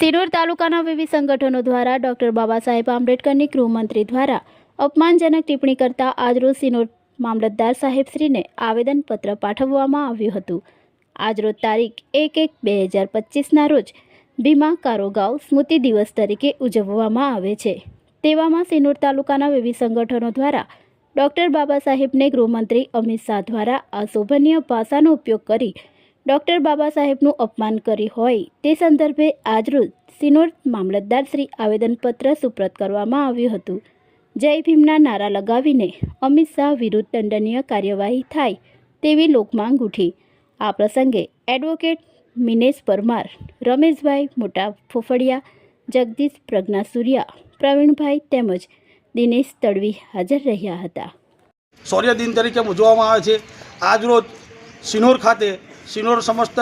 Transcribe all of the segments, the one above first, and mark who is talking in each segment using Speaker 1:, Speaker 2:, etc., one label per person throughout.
Speaker 1: સિરોર તાલુકાના વિવિધ સંગઠનો દ્વારા ડોક્ટર બાબા સાહેબ આંબેડકરની ગૃહમંત્રી દ્વારા અપમાનજનક ટિપ્પણી કરતા આજરોજ સિનોર મામલતદાર સાહેબશ્રીને આવેદનપત્ર પાઠવવામાં આવ્યું હતું. આજરોજ તારીખ એક એક બે હજાર પચીસના રોજ ભીમા કારોગાવ સ્મૃતિ દિવસ તરીકે ઉજવવામાં આવે છે. તેવામાં સિનોર તાલુકાના વિવિધ સંગઠનો દ્વારા ડૉક્ટર બાબા સાહેબને ગૃહમંત્રી અમિત શાહ દ્વારા અશોભનીય ભાષાનો ઉપયોગ કરી ડોક્ટર બાબા સાહેબનું અપમાન કરી હોય તે સંદર્ભે આજરોજ સિનોર મામલતદાર શ્રી આવેદનપત્ર સુપ્રત કરવામાં આવ્યું હતું. જય ભીમના નારા લગાવીને અમિત શાહ વિરુદ્ધ દંડનીય કાર્યવાહી થાય તેવી લોકમાંગ ઉઠી. આ પ્રસંગે એડવોકેટ મિનેશ પરમાર, રમેશભાઈ મોટા ફોફડિયા, જગદીશ પ્રજ્ઞા સૂર્યા પ્રવીણભાઈ તેમજ દિનેશ તડવી હાજર રહ્યા હતા.
Speaker 2: શૌર્ય દિન તરીકે ઉજવવામાં આવે છે. આજરોજ સિનોર ખાતે સિનોર સમસ્ત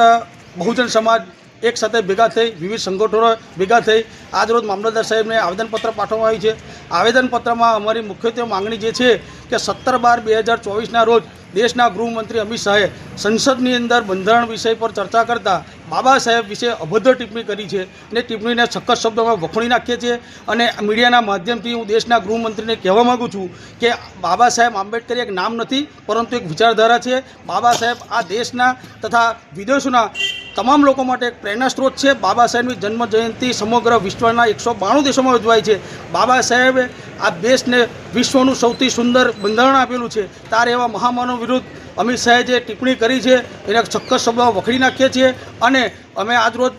Speaker 2: બહુજન સમાજ એક સાથે ભેગા થઈ, વિવિધ સંગઠનો ભેગા થઈ આજરોજ મામલતદાર સાહેબને આવેદનપત્ર પાઠવવામાં આવ્યું છે. આવેદનપત્રમાં અમારી મુખ્યત્વે માંગણી જે છે કે સત્તર બાર બે હજાર ચોવીસના રોજ દેશના ગૃહમંત્રી અમિત શાહે સંસદની અંદર બંધારણ વિષય પર ચર્ચા કરતા બાબા સાહેબ વિશે અભદ્ર ટિપ્પણી કરી છે અને ટિપ્પણીને સખત શબ્દોમાં વખોણી નાખીએ છીએ. અને મીડિયાના માધ્યમથી હું દેશના ગૃહમંત્રીને કહેવા માગું છું કે બાબા સાહેબ આંબેડકર એક નામ નથી, પરંતુ એક વિચારધારા છે. બાબા સાહેબ આ દેશના તથા વિદેશોના તમામ લોકો માટે એક પ્રેરણા સ્ત્રોત છે. બાબા સાહેબની જન્મ જયંતિ સમગ્ર વિશ્વના એકસો બાણું દેશોમાં ઉજવાય છે. બાબા સાહેબે આ દેશને વિશ્વનું સૌથી સુંદર બંધારણ આપેલું છે. તાર એવા મહામાનવ વિરુદ્ધ અમિત શાહે જે ટિપ્પણી કરી છે, એને ચોક્કસ શબ્દો વખડી નાખીએ છીએ અને અમે આજરોજ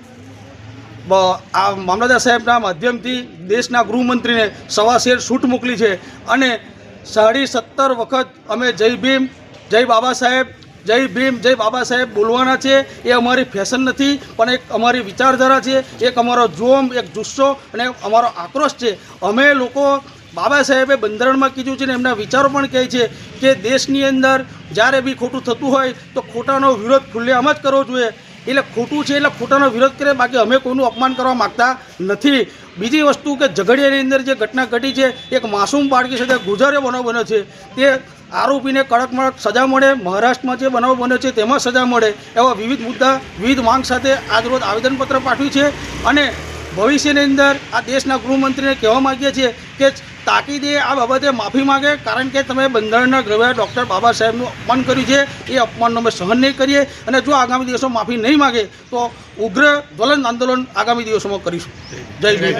Speaker 2: આ મામલતદાર સાહેબના માધ્યમથી દેશના ગૃહમંત્રીને સવા શેર છૂટ મોકલી છે અને સાડી સત્તર વખત અમે જય ભીમ, જય બાબા સાહેબ, જય ભીમ, જય બાબા સાહેબ બોલવાના છે. એ અમારી ફેશન નથી, પણ એક અમારી વિચારધારા છે, એક અમારો જોમ, એક જુસ્સો અને અમારો આક્રોશ છે. અમે લોકો બાબા સાહેબે બંધારણમાં કીધું છે ને એમના વિચારો પણ કહે છે કે દેશની અંદર જ્યારે બી ખોટું થતું હોય તો ખોટાનો વિરોધ ખુલ્લેઆમ જ કરવો જોઈએ. એટલે ખોટું છે એટલે ખોટાનો વિરોધ કરે, બાકી અમે કોઈનું અપમાન કરવા માગતા નથી. બીજી વસ્તુ કે ઝઘડિયાની અંદર જે ઘટના ઘટી છે, એક માસૂમ બાળકી સાથે ગુજારે બનાવ બન્યો છે. તે આરોપીને કડકમાં સજા મળે, મહારાષ્ટ્રમાં જે બનાવ બન્યો છે તેમાં સજા મળે, એવા વિવિધ મુદ્દા, વિવિધ માંગ સાથે આજરોજ આવેદનપત્ર પાઠવ્યું છે. અને ભવિષ્યની અંદર આ દેશના ગૃહમંત્રીને કહેવા માગીએ છીએ કે તાકીદે આ બાબતે માફી માગે, કારણ કે તમે બંધારણના ગ્રહે ડૉક્ટર બાબા સાહેબનું અપમાન કર્યું છે. એ અપમાનનો અમે સહન નહીં કરીએ અને જો આગામી દિવસોમાં માફી નહીં માગે, તો ઉગ્ર જ્વલંત આંદોલન આગામી દિવસોમાં કરીશું. જય ભીમ